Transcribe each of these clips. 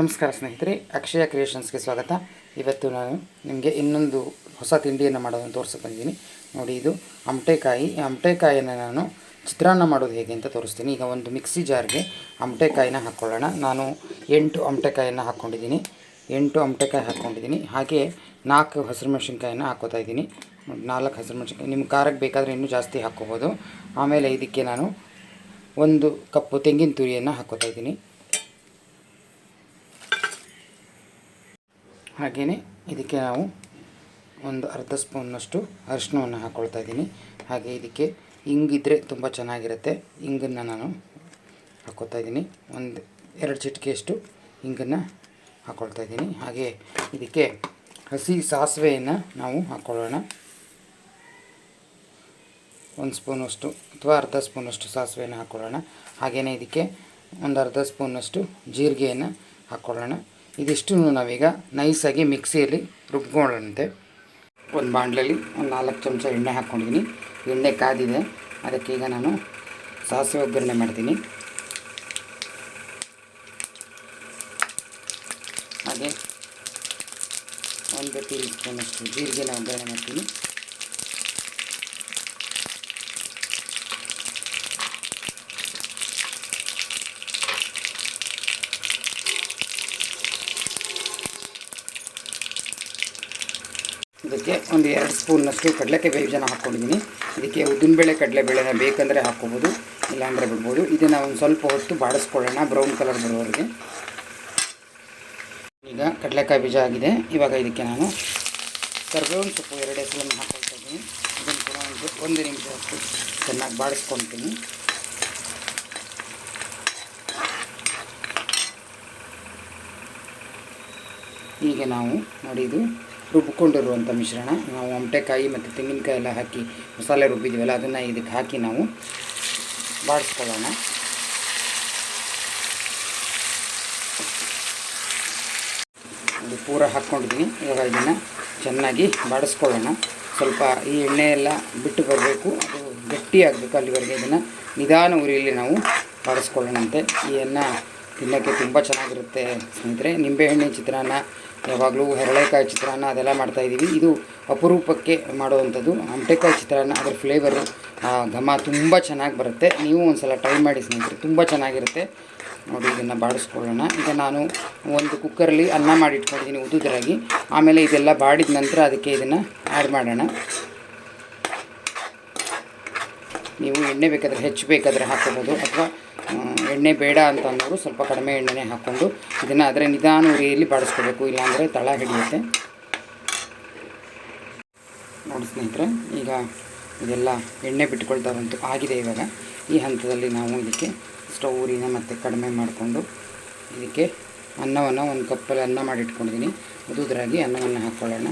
ನಮಸ್ಕಾರ ಸ್ನೇಹಿತರೆ, ಅಕ್ಷಯ ಕ್ರಿಯೇಷನ್ಸ್ಗೆ ಸ್ವಾಗತ. ಇವತ್ತು ನಾನು ನಿಮಗೆ ಇನ್ನೊಂದು ಹೊಸ ತಿಂಡಿಯನ್ನು ಮಾಡೋದನ್ನು ತೋರಿಸಕ್ಕೆ ಬಂದಿದ್ದೀನಿ. ನೋಡಿ ಇದು ಅಮಟೆಕಾಯಿ. ಅಮಟೆಕಾಯಿಯನ್ನು ನಾನು ಚಿತ್ರಾನ್ನ ಮಾಡೋದು ಹೇಗೆ ಅಂತ ತೋರಿಸ್ತೀನಿ. ಈಗ ಒಂದು ಮಿಕ್ಸಿ ಜಾರ್ಗೆ ಅಮಟೆಕಾಯಿನ ಹಾಕ್ಕೊಳ್ಳೋಣ ನಾನು ಎಂಟು ಅಮಟೆಕಾಯಿಯನ್ನು ಹಾಕ್ಕೊಂಡಿದ್ದೀನಿ ಎಂಟು ಅಮಟೆಕಾಯಿ ಹಾಕ್ಕೊಂಡಿದ್ದೀನಿ ಹಾಗೆ ನಾಲ್ಕು ಹಸಿರು ಮೆಣಸಿನ್ಕಾಯನ್ನು ಹಾಕೋತಾ ಇದ್ದೀನಿ. ನಾಲ್ಕು ಹಸಿರು ಮೆಣಸಿನ್ಕಾಯಿ. ನಿಮ್ಮ ಖಾರಕ್ಕೆ ಬೇಕಾದರೆ ಇನ್ನೂ ಜಾಸ್ತಿ ಹಾಕ್ಕೋಬೋದು. ಆಮೇಲೆ ಇದಕ್ಕೆ ನಾನು ಒಂದು ಕಪ್ಪು ತೆಂಗಿನ ತುರಿಯನ್ನು ಹಾಕೋತಾ ಇದ್ದೀನಿ. ಹಾಗೆಯೇ ಇದಕ್ಕೆ ನಾವು ಒಂದು ಅರ್ಧ ಸ್ಪೂನ್ನಷ್ಟು ಅರಿಶಿನವನ್ನು ಹಾಕ್ಕೊಳ್ತಾ ಇದ್ದೀನಿ. ಹಾಗೆ ಇದಕ್ಕೆ ಹಿಂಗಿದ್ರೆ ತುಂಬ ಚೆನ್ನಾಗಿರುತ್ತೆ. ಹಿಂಗನ್ನು ನಾನು ಹಾಕ್ಕೊತಾ ಇದ್ದೀನಿ. ಒಂದು ಎರಡು ಚಿಟಿಕೆಯಷ್ಟು ಹಿಂಗನ್ನು ಹಾಕ್ಕೊಳ್ತಾ ಇದ್ದೀನಿ. ಹಾಗೆ ಇದಕ್ಕೆ ಹಸಿ ಸಾಸಿವೆಯನ್ನು ನಾವು ಹಾಕ್ಕೊಳ್ಳೋಣ ಒಂದು ಸ್ಪೂನಷ್ಟು ಅಥವಾ ಅರ್ಧ ಸ್ಪೂನಷ್ಟು ಸಾಸಿವೆಯನ್ನು ಹಾಕ್ಕೊಳ್ಳೋಣ ಹಾಗೆಯೇ ಇದಕ್ಕೆ ಒಂದು ಅರ್ಧ ಸ್ಪೂನಷ್ಟು ಜೀರಿಗೆಯನ್ನು ಹಾಕ್ಕೊಳ್ಳೋಣ ಇದಿಷ್ಟು ನಾವೀಗ ನೈಸಾಗಿ ಮಿಕ್ಸಿಯಲ್ಲಿ ರುಬ್ಕೊಳ್ಳೋಣಂತೆ ಒಂದು ಬಾಣಲೆಯಲ್ಲಿ ಒಂದು ನಾಲ್ಕು ಚಮಚ ಎಣ್ಣೆ ಹಾಕ್ಕೊಂಡಿದ್ದೀನಿ. ಎಣ್ಣೆ ಕಾದಿದೆ. ಅದಕ್ಕೆ ಈಗ ನಾನು ಸಾಸಿವೆ ಒಗ್ಗರಣೆ ಮಾಡ್ತೀನಿ. ಹಾಗೆ ಒಂದು ಟೀ ಸ್ಪೂನಷ್ಟು ಜೀರಿಗೆನ ಒಗ್ಗರಣೆ ಮಾಡ್ತೀನಿ. ಇದಕ್ಕೆ ಒಂದು ಎರಡು ಸ್ಪೂನ್ನಷ್ಟು ಕಡಲೆಕಾಯಿ ಬೀಜನ ಹಾಕ್ಕೊಂಡಿದ್ದೀನಿ. ಇದಕ್ಕೆ ಉದ್ದಿನಬೇಳೆ ಕಡಲೆಬೇಳೆನ ಬೇಕಂದರೆ ಹಾಕ್ಕೋಬೋದು, ಇಲ್ಲಾಂದರೆ ಬಿಡ್ಬೋದು. ಇದನ್ನು ಒಂದು ಸ್ವಲ್ಪ ಹೊತ್ತು ಬಾಡಿಸ್ಕೊಳ್ಳೋಣ, ಬ್ರೌನ್ ಕಲರ್ ಬರೋವರೆಗೆ. ಈಗ ಕಡಲೆಕಾಯಿ ಬೀಜ ಆಗಿದೆ. ಇವಾಗ ಇದಕ್ಕೆ ನಾನು ಕರ್ಬೇವಿನ ಸೊಪ್ಪು ಎರಡೇ ಹೆಸರನ್ನು ಹಾಕ್ಕೊಳ್ತಾ ಇದ್ದೀನಿ. ಇದನ್ನು ಕೂಡ ಒಂದು ಒಂದು ನಿಮಿಷ ಅಷ್ಟು ಚೆನ್ನಾಗಿ ಬಾಡಿಸ್ಕೊಳ್ತೀನಿ. ಹೀಗೆ ನಾವು ನೋಡಿದ್ದು ರುಬ್ಕೊಂಡಿರುವಂಥ ಮಿಶ್ರಣ. ನಾವು ಒಮಟೆಕಾಯಿ ಮತ್ತು ತೆಂಗಿನಕಾಯಿ ಎಲ್ಲ ಹಾಕಿ ಮಸಾಲೆ ರುಬ್ಬಿದ್ದೀವಲ್ಲ, ಅದನ್ನು ಇದಕ್ಕೆ ಹಾಕಿ ನಾವು ಬಾಡಿಸ್ಕೊಳ್ಳೋಣ. ಅದು ಪೂರ ಹಾಕ್ಕೊಂಡಿದ್ದೀನಿ. ಇವಾಗ ಇದನ್ನು ಚೆನ್ನಾಗಿ ಬಾಡಿಸ್ಕೊಳ್ಳೋಣ. ಸ್ವಲ್ಪ ಈ ಎಣ್ಣೆ ಎಲ್ಲ ಬಿಟ್ಟು ಬರಬೇಕು. ಅದು ಗಟ್ಟಿ ಆಗಬೇಕು ಅಲ್ಲಿವರೆಗೆ. ಇದನ್ನು ನಿಧಾನ ಉರಿಯಲ್ಲಿ ನಾವು ಬಾಡಿಸ್ಕೊಳ್ಳೋಣಂತೆ. ಈ ಎಣ್ಣೆ ತಿನ್ನೋಕ್ಕೆ ತುಂಬ ಚೆನ್ನಾಗಿರುತ್ತೆ ಸ್ನೇಹಿತರೆ. ನಿಂಬೆಹಣ್ಣಿನ ಚಿತ್ರಾನ್ನ, ಯಾವಾಗಲೂ ಹೆರಳೆಕಾಯಿ ಚಿತ್ರಾನ್ನ ಅದೆಲ್ಲ ಮಾಡ್ತಾಯಿದ್ದೀವಿ ಇದು ಅಪರೂಪಕ್ಕೆ ಮಾಡುವಂಥದ್ದು. ಅಂಟೆಕಾಯಿ ಚಿತ್ರಾನ್ನ, ಅದರ ಫ್ಲೇವರು ಘಮ ತುಂಬ ಚೆನ್ನಾಗಿ ಬರುತ್ತೆ. ನೀವು ಒಂದು ಸಲ ಟ್ರೈ ಮಾಡಿ ಸ್ನೇಹಿತರೆ. ತುಂಬ ಚೆನ್ನಾಗಿರುತ್ತೆ. ನೋಡಿ, ಇದನ್ನು ಬಾಡಿಸ್ಕೊಳ್ಳೋಣ. ಈಗ ನಾನು ಒಂದು ಕುಕ್ಕರಲ್ಲಿ ಅನ್ನ ಮಾಡಿ ಇಟ್ಕೊಂಡಿದ್ದೀನಿ ಉದ್ದುದರಾಗಿ ಆಮೇಲೆ ಇದೆಲ್ಲ ಬಾಡಿದ ನಂತರ ಅದಕ್ಕೆ ಇದನ್ನು ಆ್ಯಡ್ ಮಾಡೋಣ. ನೀವು ಎಣ್ಣೆ ಬೇಕಾದರೆ ಹೆಚ್ಚು ಬೇಕಾದರೆ ಹಾಕೋಬೋದು ಅಥವಾ ಎಣ್ಣೆ ಬೇಡ ಅಂತ ಅನ್ನೋರು ಸ್ವಲ್ಪ ಕಡಿಮೆ ಎಣ್ಣೆನೇ ಹಾಕ್ಕೊಂಡು ಇದನ್ನು ಅದರ ನಿಧಾನ ಉರಿಯಲ್ಲಿ ಬಾಡಿಸ್ಕೋಬೇಕು, ಇಲ್ಲಾಂದರೆ ತಳ ಹಿಡಿಯುತ್ತೆ. ನೋಡಿ ಸ್ನೇಹಿತರೆ, ಈಗ ಇದೆಲ್ಲ ಎಣ್ಣೆ ಬಿಟ್ಕೊಳ್ತಾ ಬಂತು, ಆಗಿದೆ ಇವಾಗ. ಈ ಹಂತದಲ್ಲಿ ನಾವು ಇದಕ್ಕೆ ಸ್ಟವ್ ಉರಿನ ಮತ್ತು ಕಡಿಮೆ ಮಾಡಿಕೊಂಡು ಇದಕ್ಕೆ ಅನ್ನವನ್ನು ಒಂದು ಕಪ್ಪಲ್ಲಿ ಅನ್ನ ಮಾಡಿಟ್ಕೊಂಡಿದ್ದೀನಿ. ಅದುದ್ರಾಗಿ ಅನ್ನವನ್ನು ಹಾಕ್ಕೊಳ್ಳೋಣ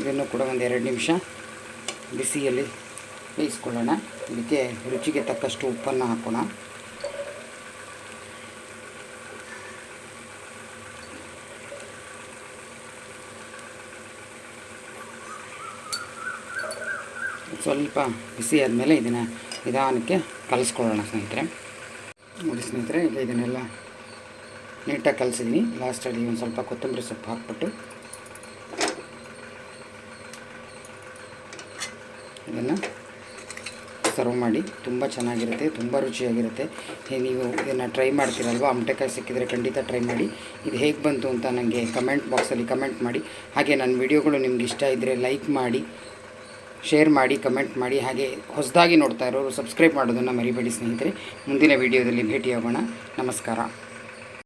ಇದನ್ನು ಕೂಡ ಒಂದು ಎರಡು ನಿಮಿಷ ಬಿಸಿಯಲ್ಲಿ ಬೇಯಿಸ್ಕೊಳ್ಳೋಣ. ಇದಕ್ಕೆ ರುಚಿಗೆ ತಕ್ಕಷ್ಟು ಉಪ್ಪನ್ನು ಹಾಕೋಣ. ಸ್ವಲ್ಪ ಬಿಸಿ ಆದಮೇಲೆ ಇದನ್ನು ನಿಧಾನಕ್ಕೆ ಕಲಿಸ್ಕೊಳ್ಳೋಣ ಸ್ನೇಹಿತರೆ. ನೋಡಿ ಸ್ನೇಹಿತರೆ, ಈಗ ಇದನ್ನೆಲ್ಲ ನೀಟಾಗಿ ಕಲಿಸಿದ್ದೀನಿ ಲಾಸ್ಟಲ್ಲಿ ಒಂದು ಸ್ವಲ್ಪ ಕೊತ್ತಂಬರಿ ಸೊಪ್ಪು ಹಾಕ್ಬಿಟ್ಟು ಇದನ್ನು ಸರ್ವ್ ಮಾಡಿ. ತುಂಬ ಚೆನ್ನಾಗಿರುತ್ತೆ, ತುಂಬ ರುಚಿಯಾಗಿರುತ್ತೆ. ನೀವು ಇದನ್ನು ಟ್ರೈ ಮಾಡ್ತೀರಲ್ವ? ಅಮಟೆಕಾಯಿ ಸಿಕ್ಕಿದರೆ ಖಂಡಿತ ಟ್ರೈ ಮಾಡಿ. ಇದು ಹೇಗೆ ಬಂತು ಅಂತ ನನಗೆ ಕಮೆಂಟ್ ಬಾಕ್ಸಲ್ಲಿ ಕಮೆಂಟ್ ಮಾಡಿ. ಹಾಗೆ ನನ್ನ ವಿಡಿಯೋಗಳು ನಿಮ್ಗೆ ಇಷ್ಟ ಇದ್ದರೆ ಲೈಕ್ ಮಾಡಿ ಶೇರ್ ಮಾಡಿ ಕಮೆಂಟ್ ಮಾಡಿ. ಹಾಗೆ ಹೊಸದಾಗಿ ನೋಡ್ತಾ ಇರೋರು ಸಬ್ಸ್ಕ್ರೈಬ್ ಮಾಡೋದನ್ನು ಮರಿಬೇಡಿ ಸ್ನೇಹಿತರೆ. ಮುಂದಿನ ವಿಡಿಯೋದಲ್ಲಿ ಭೇಟಿಯಾಗೋಣ. ನಮಸ್ಕಾರ.